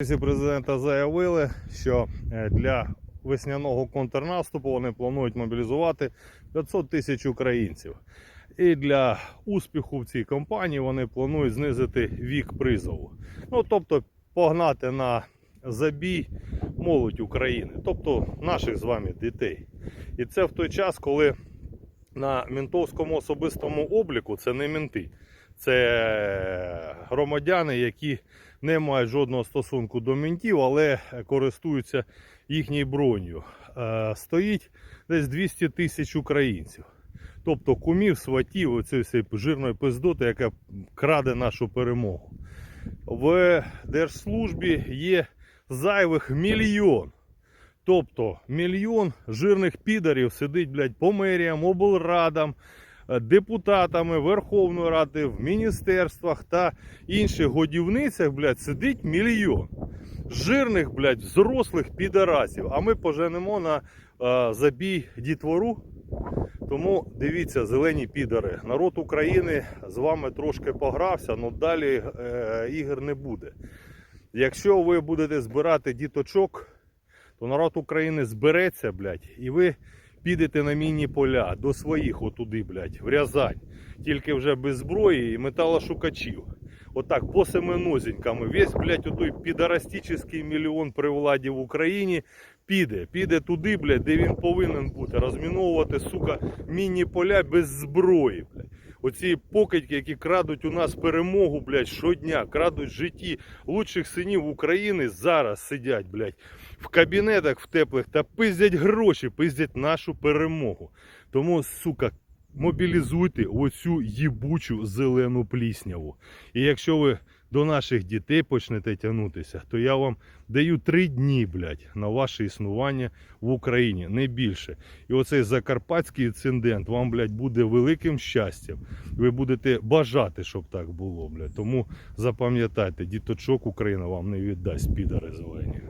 Офісі президента заявили, що е, для весняного контрнаступу вони планують мобілізувати 500 тисяч українців. І для успіху в цій кампанії вони планують знизити вік призову. Ну тобто погнати на забій молодь України, тобто наших з вами дітей. І це в той час, коли на ментовському особистому обліку це не менти, це громадяни, які не мають жодного стосунку до ментів, але користуються їхньою бронью. Е, Стоїть десь 200 тисяч українців. Тобто кумів, сватів, оцієї жирної пиздоти, яка краде нашу перемогу. В держслужбі є зайвих мільйон. Тобто мільйон жирних підарів сидить, блядь, по меріям, облрадам, депутатами Верховної Ради, в міністерствах та інших годівницях, блядь, сидить мільйон. Жирних, блядь, взрослих підарасів. А ми поженемо на е, забій дітвору. Тому дивіться, зелені підари. Народ України з вами трошки погрався, але далі е, ігор не буде. Якщо ви будете збирати діточок, то народ України збереться, блядь, і ви підете на мінні поля до своїх отуди, блядь, в Рязань. Тільки вже без зброї і металошукачів. Отак по семенозіньками. Весь, блядь, отой підарастичний мільйон при владі в Україні піде. Піде туди, блядь, де він повинен бути. Розміновувати, сука, мінні поля без зброї. Оці покидьки, які крадуть у нас перемогу, блядь, щодня, крадуть житті лучших синів України, зараз сидять, блядь, в кабінетах в теплих та пиздять гроші, пиздять нашу перемогу. Тому, сука, мобілізуйте оцю їбучу зелену плісняву. І якщо ви до наших дітей почнете тягнутися, то я вам даю три дні, блядь, на ваше існування в Україні, не більше. І оцей закарпатський інцидент вам, блядь, буде великим щастям. Ви будете бажати, щоб так було, блядь. Тому запам'ятайте, діточок Україна вам не віддасть, підари зелені.